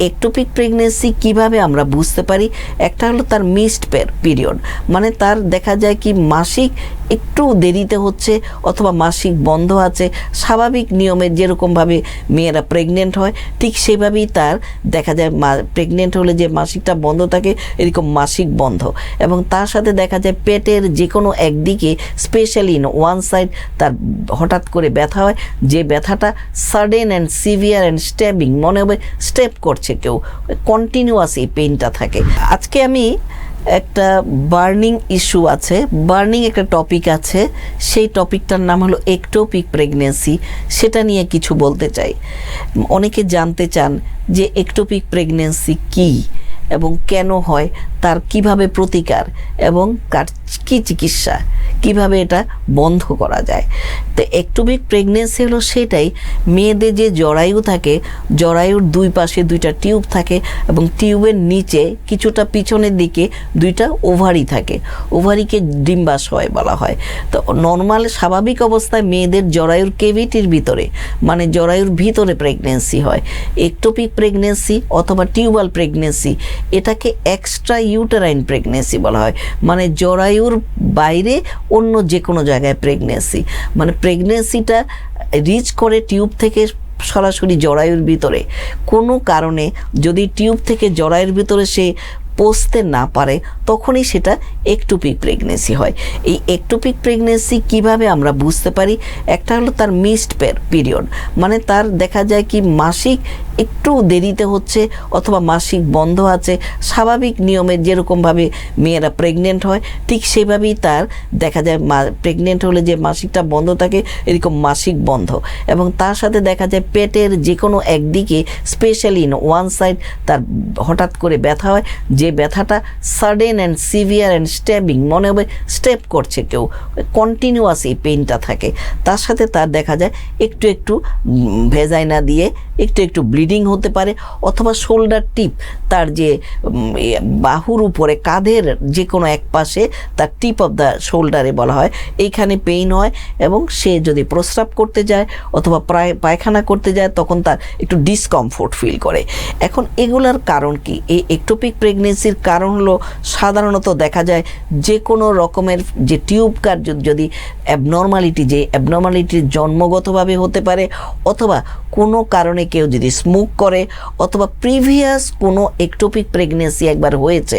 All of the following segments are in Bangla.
একটোপিক প্রেগনেন্সি কীভাবে আমরা বুঝতে পারি? একটা হলো তার মিসড পিরিয়ড মানে তার দেখা যায় কি মাসিক একটু দেরিতে হচ্ছে অথবা মাসিক বন্ধ আছে। স্বাভাবিক নিয়মের যেরকমভাবে মেয়েরা প্রেগনেন্ট হয়, ঠিক সেভাবেই তার দেখা যায় প্রেগনেন্ট হলে যে মাসিকটা বন্ধ থাকে, এরকম মাসিক বন্ধ। এবং তার সাথে দেখা যায় পেটের যে কোনো একদিকে স্পেশালি ওয়ান সাইড তার হঠাৎ করে ব্যথা হয়। যে ব্যথাটা sudden and severe and stabbing মনে হবে স্টেপ করছে। কেউ কন্টিনিউয়াস এই পেইনটা থাকে। আজকে আমি একটা বার্নিং ইস্যু আছে বার্নিং একটা টপিক আছে, সেই টপিকটার নাম হলো একটোপিক প্রেগনেন্সি সেটা নিয়ে কিছু বলতে চাই। অনেকে জানতে চান যে একটোপিক প্রেগনেন্সি কী এবং কেন হয়, তার কীভাবে প্রতিকার এবং কার কী চিকিৎসা? কীভাবে এটা বন্ধ করা যায়? তো একটোপিক প্রেগনেন্সি হলো সেটাই, মেয়েদের যে জরায়ু থাকে, জরায়ুর দুই পাশে দুইটা টিউব থাকে এবং টিউবের নিচে কিছুটা পিছনের দিকে দুইটা ওভারি থাকে। ওভারিকে ডিম্বাশয় বলা হয়। তো নর্মাল স্বাভাবিক অবস্থায় মেয়েদের জরায়ুর কেভিটির ভিতরে মানে জরায়ুর ভিতরে প্রেগনেন্সি হয়। একটোপিক প্রেগনেন্সি অথবা টিউবাল প্রেগনেন্সি এটাকে এক্সট্রা ইউটারাইন প্রেগনেন্সি বলা হয়। মানে জরায়ুর বাইরে অন্য যে কোনো জায়গায় প্রেগনেন্সি মানে প্রেগনেন্সিটা রিচ করে টিউব থেকে সরাসরি জরায়ুর ভিতরে। কোনো কারণে যদি টিউব থেকে জরায়ুর ভিতরে সে পৌঁছতে না পারে, তখনই সেটা একটুপিক প্রেগনেন্সি হয়। এই একটোপিক প্রেগনেন্সি কীভাবে আমরা বুঝতে পারি? একটা হলো তার মিসড পিরিয়ড মানে তার দেখা যায় কি মাসিক একটু দেরিতে হচ্ছে অথবা মাসিক বন্ধ আছে। স্বাভাবিক নিয়মের যেরকমভাবে মেয়েরা প্রেগনেন্ট হয়, ঠিক সেভাবেই তার দেখা যায় প্রেগনেন্ট হলে যে মাসিকটা বন্ধ থাকে, এরকম মাসিক বন্ধ। এবং তার সাথে দেখা যায় পেটের যে কোনো একদিকে স্পেশালি ওয়ান সাইড তার হঠাৎ করে ব্যথা হয়, যে ব্যথাটা sudden and severe and stabbing মনে হবে স্টেপ করছে কেউ কন্টিনিউয়াস এই পেইনটা থাকে। তার সাথে তার দেখা যায় একটু একটু ভেজাইনা দিয়ে একটু একটু ব্লিডিং হতে পারে, অথবা শোল্ডার টিপ তার যে বাহুর উপরে, কাঁধের যে কোনো এক পাশে তার টিপ অফ দ্য শোল্ডারে বলা হয়, এইখানে পেইন হয় এবং সে যদি প্রস্রাব করতে যায় অথবা প্রায় পায়খানা করতে যায়, তখন তার একটু ডিসকমফোর্ট ফিল করে। এখন এগুলার কারণ কি? এই একটোপিক প্রেগনেন্সির কারণ হলো সাধারণত দেখা যায় যে কোনো রকমের যে টিউব কার্য যদি অ্যাবনর্মালিটি যে অ্যাবনর্মালিটি জন্মগতভাবে হতে পারে অথবা কোনো কারণে কেউ যদি স্মোক করে অথবা প্রিভিয়াস কোনো একটোপিক প্রেগনেন্সি একবার হয়েছে,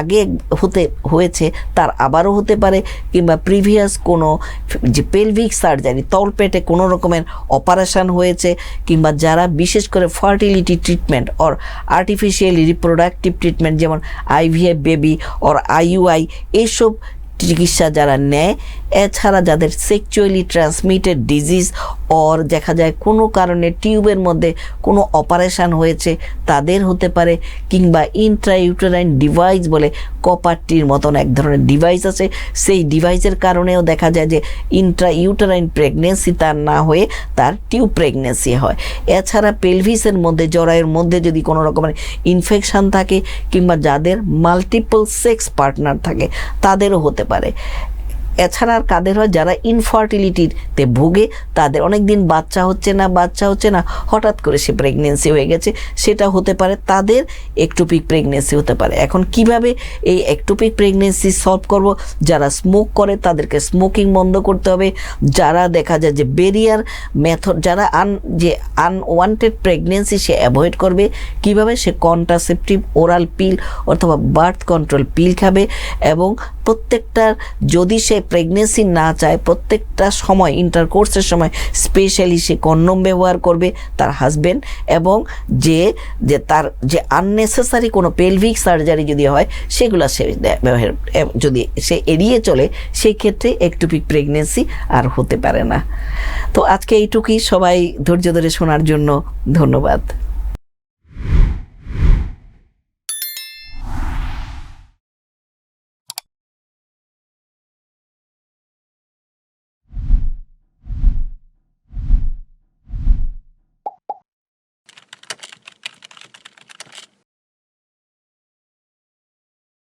আগে হতে, হয়েছে, তার আবারও হতে পারে কিংবা প্রিভিয়াস কোনো যে পেলভিক সার্জারি তলপেটে কোনো রকমের অপারেশান হয়েছে কিংবা যারা বিশেষ করে fertility treatment or artificial reproductive treatment যেমন আইভিএফ বেবি অর আইইউআই এইসব চিকিৎসা যারা নেয় এছাড়া যাদের সেক্সুয়ালি ট্রান্সমিটেড ডিজিজ অর দেখা যায় কোনো কারণে টিউবের মধ্যে কোনো অপারেশান হয়েছে, তাদের হতে পারে কিংবা ইন্ট্রাইউটেরাইন ডিভাইস বলে কপারটির মতন এক ধরনের ডিভাইস আছে। সেই ডিভাইসের কারণেও দেখা যায় যে ইন্ট্রা ইউটেরাইন প্রেগনেন্সি তার না হয়ে তার টিউব প্রেগনেন্সি হয়। এছাড়া পেলভিসের মধ্যে, জরায়ের মধ্যে যদি কোনো রকমের ইনফেকশান থাকে কিংবা যাদের মাল্টিপল সেক্স পার্টনার থাকে, তাদেরও হতে পারে। এছাড়া আর কাদের হয়, যারা ইনফার্টিলিটিতে ভুগে, তাদের অনেক দিন বাচ্চা হচ্ছে না, বাচ্চা হচ্ছে না, হঠাৎ করে সে প্রেগনেন্সি হয়ে গেছে, সেটা হতে পারে তাদের একটোপিক প্রেগনেন্সি হতে পারে। এখন কীভাবে এই একটোপিক প্রেগনেন্সি সলভ করব? যারা স্মোক করে, তাদেরকে স্মোকিং বন্ধ করতে হবে। যারা দেখা যায় যে বেরিয়ার মেথড যারা আন যে আনওয়ান্টেড প্রেগনেন্সি সে অ্যাভয়েড করবে, কীভাবে সে কন্ট্রাসেপটিভ ওরাল পিল অথবা বার্থ কন্ট্রোল পিল খাবে এবং প্রত্যেকটার যদি সে প্রেগনেন্সি না চায়, প্রত্যেকটা সময় ইন্টারকোর্সের সময় স্পেশালি সে কন্ডম ব্যবহার করবে তার হাজব্যান্ড এবং যে যে তার, যে আননেসেসারি কোনো পেলভিক সার্জারি যদি হয়, সেগুলো সে ব্যবহার যদি সে এড়িয়ে চলে সেই ক্ষেত্রে একটুপিক প্রেগনেন্সি আর হতে পারে না। তো আজকে এইটুকুই, সবাই ধৈর্য ধরে শোনার জন্য ধন্যবাদ।